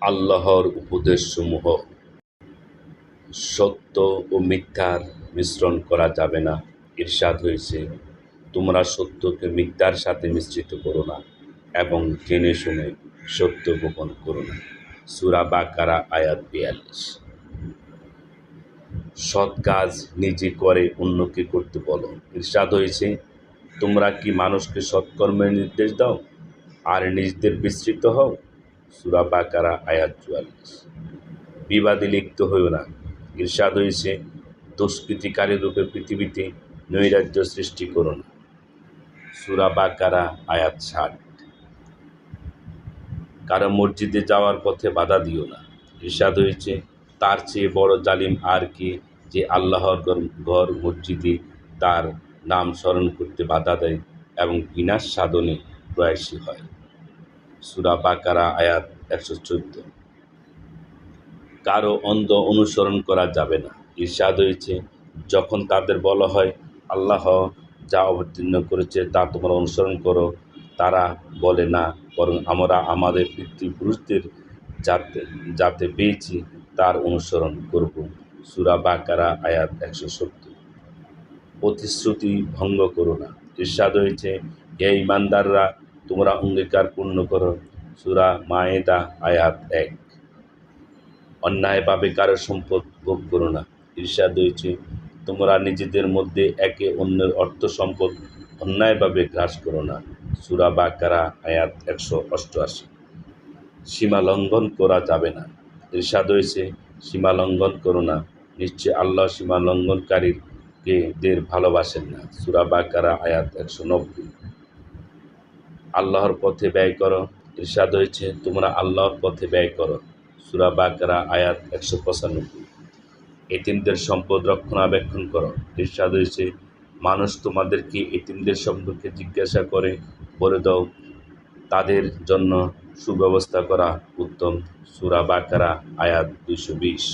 আল্লাহর উপদেশসমূহ সত্য ও মিথ্যার মিশ্রণ করা যাবে না। ইরশাদ হয়েছে, তোমরা সত্যকে মিথ্যার সাথে মিশ্রিত করো না এবং জেনে শুনে সত্য গোপন করো না। সুরা বাকারা, আয়াত বিয়াল্লিশ। সৎ কাজ নিজে করে অন্যকে করতে বলো। ইরশাদ হয়েছে, তোমরা কি মানুষকে সৎকর্মের নির্দেশ দাও আর নিজেদের বিস্তৃত হও? সুরা বাকারা, আয়াত চুয়াল্লিশ। বিবাদে লিপ্ত হইও না। ইরশাদ হয়েছে দুষ্কৃতিকারী রূপে পৃথিবীতে নৈরাজ্য সৃষ্টি করো না। সুরা বাকারা, আয়াত ষাট। কারও মসজিদে যাওয়ার পথে বাধা দিও না। ইরশাদ হয়েছে তার চেয়ে বড় জালিম আর কি যে আল্লাহর ঘর মসজিদে তার নাম স্মরণ করতে বাধা দেয় এবং বিনাশ সাধনে প্রয়াসী হয়। সুরা বাকারা, আয়াত একশো চোদ্দ। কারও অন্ধ অনুসরণ করা যাবে না। ইরশাদ হয়েছে, যখন তাদের বলা হয়, আল্লাহ যা অবতীর্ণ করেছে তা তোমরা অনুসরণ করো। তারা বলে, না, বরং আমরা আমাদের পিতৃপুরুষদের যাতে যাতে পেয়েছি, তার অনুসরণ করব। সুরা বাকারা, আয়াত একশো সত্তর। প্রতিশ্রুতি ভঙ্গ করো না। ইরশাদ হয়েছে, হে ইমানদাররা তোমরা অঙ্গীকার পূর্ণ করো। সুরা মায়েদা, আয়াত এক। অন্যায়ভাবে কারও সম্পদ ভোগ করো না। ঈর্ষাদ হয়েছে তোমরা নিজেদের মধ্যে একে অন্যের অর্থ সম্পদ অন্যায়ভাবে গ্রাস করো না। সুরা বা কারা আয়াত একশো অষ্টআশি। সীমা লঙ্ঘন করা যাবে না। ঈর্ষাদ হয়েছে সীমা লঙ্ঘন করো না। নিশ্চয় আল্লাহ সীমা লঙ্ঘনকারীকে দের ভালোবাসেন না। সুরা বা কারা আয়াত একশো নব্বই। আল্লাহর পথে ব্যয় করো। ইরশাদ হয়েছে, তোমরা আল্লাহর পথে ব্যয় করো। সুরা বাকারা, আয়াত একশো পঁচানব্বই। এতিমদের সম্পদ রক্ষণাবেক্ষণ করো। ইরশাদ হয়েছে, মানুষ তোমাদেরকে এতিমদের সম্পর্কে জিজ্ঞাসা করে, বলে দাও, তাদের জন্য সুব্যবস্থা করা উত্তম। সুরা বাকারা, আয়াত দুইশো বিশ।